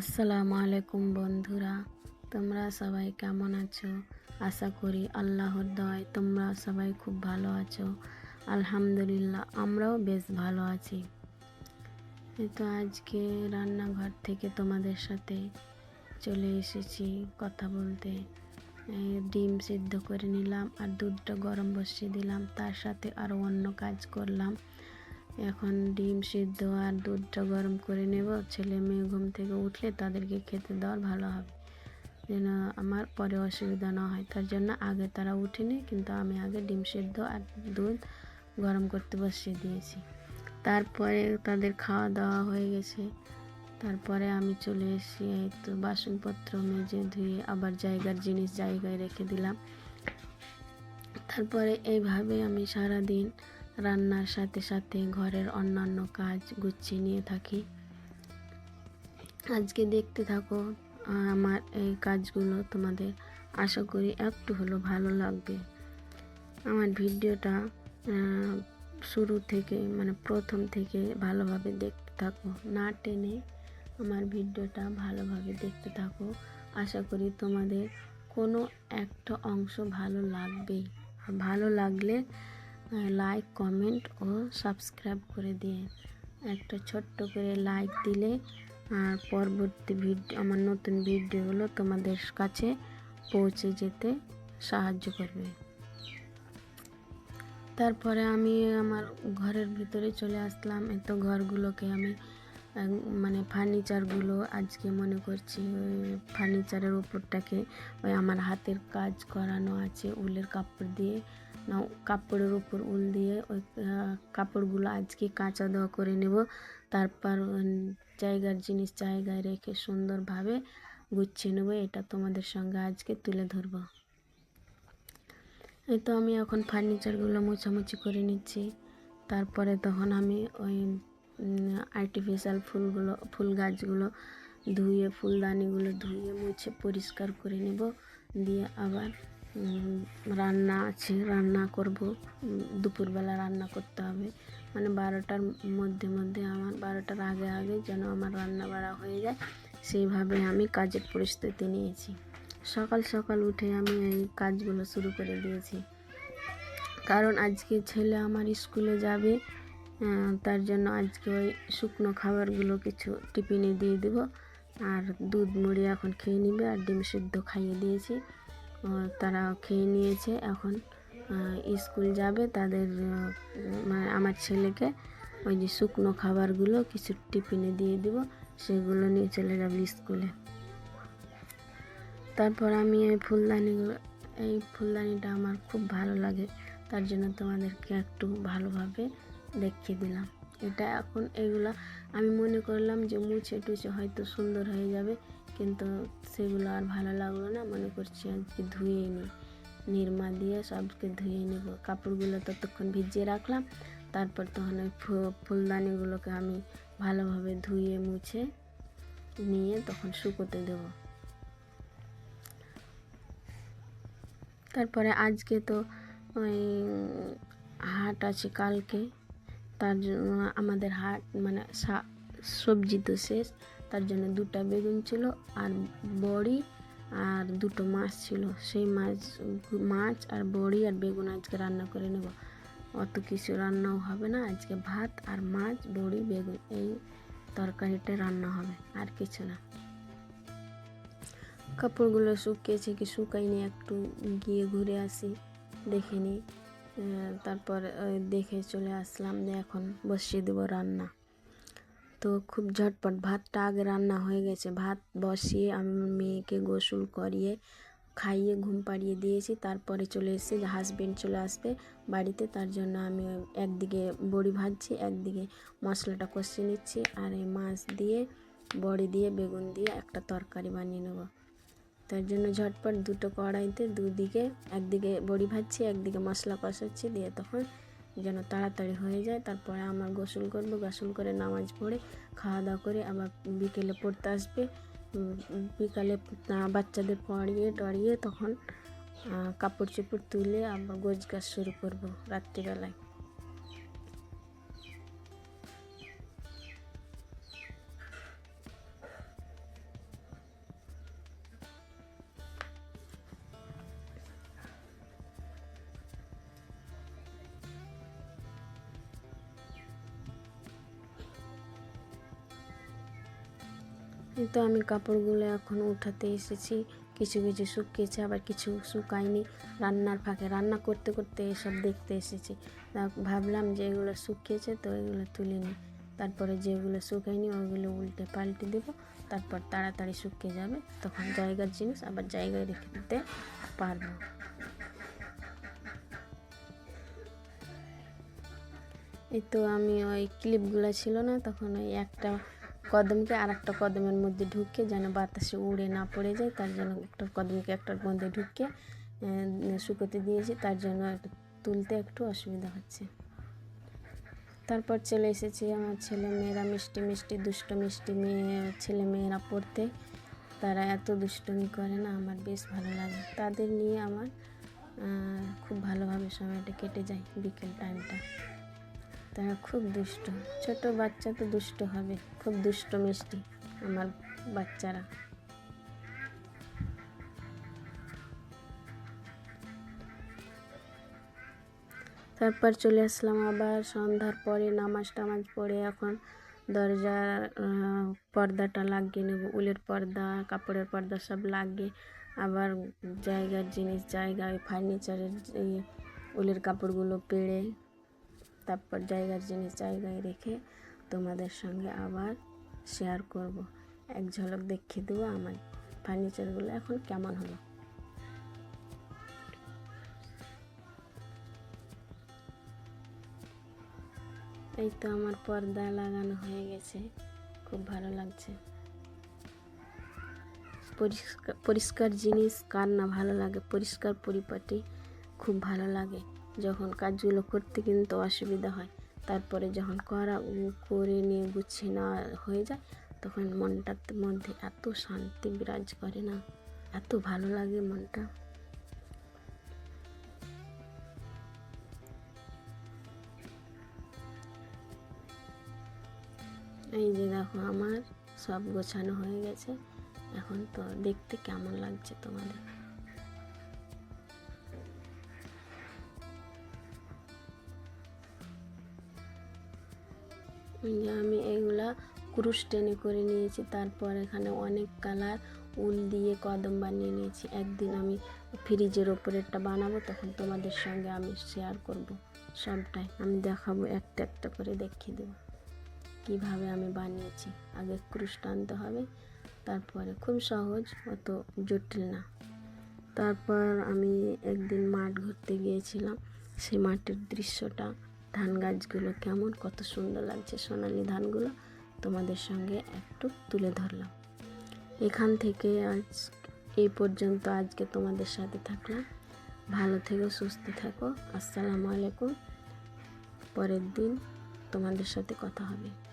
আসসালামু আলাইকুম বন্ধুরা, তোমরা সবাই কেমন আছো? আশা করি আল্লাহর দয় তোমরা সবাই খুব ভালো আছো। আলহামদুলিল্লাহ, আমরাও বেশ ভালো আছি। তো আজকে রান্নাঘর থেকে তোমাদের সাথে চলে এসেছি কথা বলতে। ডিম সিদ্ধ করে নিলাম আর দুধটা গরম বসিয়ে দিলাম। তার সাথে আরও অন্য কাজ করলাম। এখন ডিম সিদ্ধ আর দুধটা গরম করে নেব। ছেলে মেয়ে ঘুম থেকে উঠলে তাদেরকে খেতে দেওয়ার ভালো হবে। যেন আমার পরে অসুবিধা না হয়। তার জন্য আগে তারা উঠেনি, কিন্তু আমি আগে ডিম সিদ্ধ আর দুধ গরম করতে বসিয়ে দিয়েছি। তারপরে তাদের খাওয়া দাওয়া হয়ে গেছে। তারপরে আমি চলে এসেছি এই তো বাসনপত্র মেজে ধুয়ে আবার জায়গার জিনিস জায়গায় রেখে দিলাম। তারপরে এইভাবে আমি সারা দিন রান্নার সাথে সাথে ঘরের অন্যান্য কাজ গুছিয়ে নিয়ে থাকি। আজকে দেখতে থাকো আমার এই কাজগুলো তোমাদের আশা করি একটু হলো ভালো লাগবে। আমার ভিডিওটা শুরু থেকে মানে প্রথম থেকে ভালোভাবে দেখতে থাকো। না টেনে আমার ভিডিওটা ভালোভাবে দেখতে থাকো। আশা করি তোমাদের কোনো একটা অংশ ভালো লাগবেই। ভালো লাগলে লাইক কমেন্ট ও সাবস্ক্রাইব করে দিয়ে একটা ছোট্ট করে লাইক দিলে আর পরবর্তী ভিডিও আমার নতুন ভিডিওগুলো তোমাদের কাছে পৌঁছে যেতে সাহায্য করবে। তারপরে আমি আমার ঘরের ভিতরে চলে আসলাম। এত ঘরগুলোকে আমি মানে ফার্নিচারগুলো আজকে মনে করছি ওই ফার্নিচারের উপরটাকে ওই আমার হাতের কাজ করানো আছে, উলের কাপড় দিয়ে কাপড়ের উপর উল দিয়ে ওই কাপড়গুলো আজকে কাঁচা দেওয়া করে নেব। তারপর জায়গার জিনিস জায়গায় রেখে সুন্দরভাবে গুছিয়ে নেব। এটা তোমাদের সঙ্গে আজকে তুলে ধরবো। এই তো আমি এখন ফার্নিচারগুলো মোছামুছি করে নিচ্ছি। তারপরে তখন আমি ওই আর্টিফিশিয়াল ফুলগুলো, ফুল গাছগুলো ধুয়ে, ফুলদানিগুলো ধুয়ে মুছে পরিষ্কার করে নেব। দিয়ে আবার রান্না আছে, রান্না করব। দুপুরবেলা রান্না করতে হবে। মানে বারোটার মধ্যে মধ্যে আমার, বারোটার আগে আগে যেন আমার রান্না বাড়া হয়ে যায়, সেইভাবে আমি কাজের পরিস্থিতি নিয়েছি। সকাল সকাল উঠে আমি এই কাজগুলো শুরু করে দিয়েছি। কারণ আজকে ছেলে আমার স্কুলে যাবে তার জন্য আজকে ওই শুকনো খাবারগুলো কিছু টিফিনে দিয়ে দেব। আর দুধ মুড়ি এখন খেয়ে নেবে, আর ডিম সিদ্ধ খাইয়ে দিয়েছি। তারা খেয়ে নিয়েছে। এখন স্কুল যাবে। তাদের মানে আমার ছেলেকে ওই যে শুকনো খাবারগুলো কিছু টিফিনে দিয়ে দিব। সেগুলো নিয়ে চলে যাবে স্কুলে। তারপর আমি এই ফুলদানিগুলো, এই ফুলদানিটা আমার খুব ভালো লাগে। তার জন্য তোমাদেরকে একটু ভালোভাবে দেখিয়ে দিলাম। এটা এখন এগুলো, আমি মনে করলাম যে মুছে টুছে হয়তো সুন্দর হয়ে যাবে। কিন্তু সেগুলো আর ভালো লাগল না। মনে করছি আজকে ধুয়ে নিই নিরমা দিয়ে সবকে ধুয়ে নেব। কাপড়গুলো ততক্ষণ ভিজিয়ে রাখলাম। তারপর তখন ওই ফুলদানিগুলোকে আমি ভালোভাবে ধুয়ে, মুছে নিয়ে তখন শুকোতে দেব। তারপরে আজকে তো ওই হাট আছে কালকে। তার জন্য আমাদের হাট মানে সবজি তো শেষ। তার জন্য দুটা বেগুন ছিল আর বড়ি আর দুটো মাছ ছিল। সেই মাছ মাছ আর বড়ি আর বেগুন আজকে রান্না করে নেব। অত কিছু রান্নাও হবে না, আজকে ভাত আর মাছ, বড়ি, বেগুন, এই তরকারিটা রান্না হবে, আর কিছু না। কাপড়গুলো শুকিয়েছে কি শুকাইনি একটু গিয়ে ঘুরে আসি, দেখে নিই। তারপর দেখে চলে আসলাম যে এখন বসিয়ে দেবো রান্না। তো খুব ঝটপট ভাতটা আগে রান্না হয়ে গেছে। ভাত বসিয়ে আমি মেয়েকে গোসল করিয়ে খাইয়ে ঘুম পাড়িয়ে দিয়েছি। তারপরে চলে এসেছি হাজবেন্ড চলে আসবে বাড়িতে। তার জন্য আমি একদিকে বড়ি ভাজছি, একদিকে মশলাটা কষিয়ে নিচ্ছি। আর এই মাছ দিয়ে, বড়ি দিয়ে, বেগুন দিয়ে একটা তরকারি বানিয়ে নেব। তার জন্য ঝটপট দুটো কড়াইতে দুদিকে, একদিকে বড়ি ভাজছি, একদিকে মশলা কষাচ্ছি। দিয়ে তখন যেন তাড়াতাড়ি হয়ে যায়। তারপরে আমার গোসল করব, গোসল করে নামাজ পড়ে খাওয়া দাওয়া করে আবার বিকেলে পড়তে আসবে। বিকালে বাচ্চাদের পড়িয়ে টড়িয়ে তখন কাপড় চোপড় তুলে আবার গোছ গাছ শুরু করব রাত্রিবেলায়। তো আমি কাপড়গুলো এখন উঠাতে এসেছি। কিছু কিছু শুকিয়েছে, আবার কিছু শুকায়নি। রান্নার ফাঁকে রান্না করতে করতে এসব দেখতে এসেছি। তা ভাবলাম যে এগুলো শুকিয়েছে তো এগুলো তুলে নিই। তারপরে যেগুলো শুকায়নি ওগুলো উল্টে পাল্টে দেবো। তারপর তাড়াতাড়ি শুকিয়ে যাবে। তখন জায়গার জিনিস আবার জায়গায় রেখে দিতে পারব। এই তো আমি ওই ক্লিপগুলো ছিল না, তখন ওই একটা কদমকে আর একটা কদমের মধ্যে ঢুকে যেন বাতাসে উড়ে না পড়ে যায়, তার জন্য একটা কদমকে একটার মধ্যে ঢুকে শুকোতে দিয়েছি, তার জন্য তুলতে একটু অসুবিধা হচ্ছে। তারপর চলে এসেছি আমার ছেলে মেয়েরা, মিষ্টি মিষ্টি, দুষ্ট মিষ্টি মেয়ে, ছেলে মেয়েরা পড়তে। তারা এত দুষ্টমি করে না, আমার বেশ ভালো লাগে। তাদের নিয়ে আমার খুব ভালোভাবে সময়টা কেটে যায় বিকেল টাইমটা তারা খুব দুষ্ট। ছোট বাচ্চা তো দুষ্ট হবে, খুব দুষ্ট মিষ্টি আমার বাচ্চারা। তারপর চলে আসলাম আবার, সন্ধ্যার পরে নামাজ টামাজ পড়ে এখন দরজার পর্দাটা লাগিয়ে নেব, উলের পর্দা, কাপড়ের পর্দা সব লাগিয়ে আবার জায়গার জিনিস, জায়গায় ফার্নিচারের উলের কাপড়গুলো পেড়ে তারপর জায়গার জিনিস জায়গায় রেখে তোমাদের সঙ্গে আবার শেয়ার করব। এক ঝলক দেখিয়ে দেবো আমার ফার্নিচারগুলো এখন কেমন হলো। এই তো আমার পর্দা লাগানো হয়ে গেছে, খুব ভালো লাগছে। পরিষ্কার পরিষ্কার জিনিস, কার না ভালো লাগে, পরিষ্কার পরিপাটি খুব ভালো লাগে। যখন কাজগুলো করতে কিন্তু অসুবিধা হয়, তারপরে যখন করা করে নিয়ে গুছিয়ে নেওয়া হয়ে যায়, তখন মনটার মধ্যে এত শান্তি বিরাজ করে না। এত ভালো লাগে মনটা। এই যে দেখো আমার সব গোছানো হয়ে গেছে। এখন তো দেখতে কেমন লাগছে তোমাদের? আমি এগুলা ক্রুশ টেনে করে নিয়েছি, তারপর এখানে অনেক কালার উল দিয়ে কদম বানিয়ে নিয়েছি। একদিন আমি ফ্রিজের ওপরেরটা বানাবো, তখন তোমাদের সঙ্গে আমি শেয়ার করব সবটাই। আমি দেখাবো, একটা একটা করে দেখিয়ে দেবো কীভাবে আমি বানিয়েছি। আগে ক্রুশ টানতে হবে, তারপরে খুব সহজ, অত জটিল না। তারপর আমি একদিন মাঠ ঘুরতে গিয়েছিলাম, সেই মাঠের দৃশ্যটা ধান গাছগুলো কেমন, কত সুন্দর লাগছে সোনালি ধানগুলো, তোমাদের সঙ্গে একটু তুলে ধরলাম। এখান থেকে আজ এই পর্যন্ত আজকে তোমাদের সাথে থাকলাম। ভালো থেকো, সুস্থ থাকো। আসসালামু আলাইকুম। পরের দিন তোমাদের সাথে কথা হবে।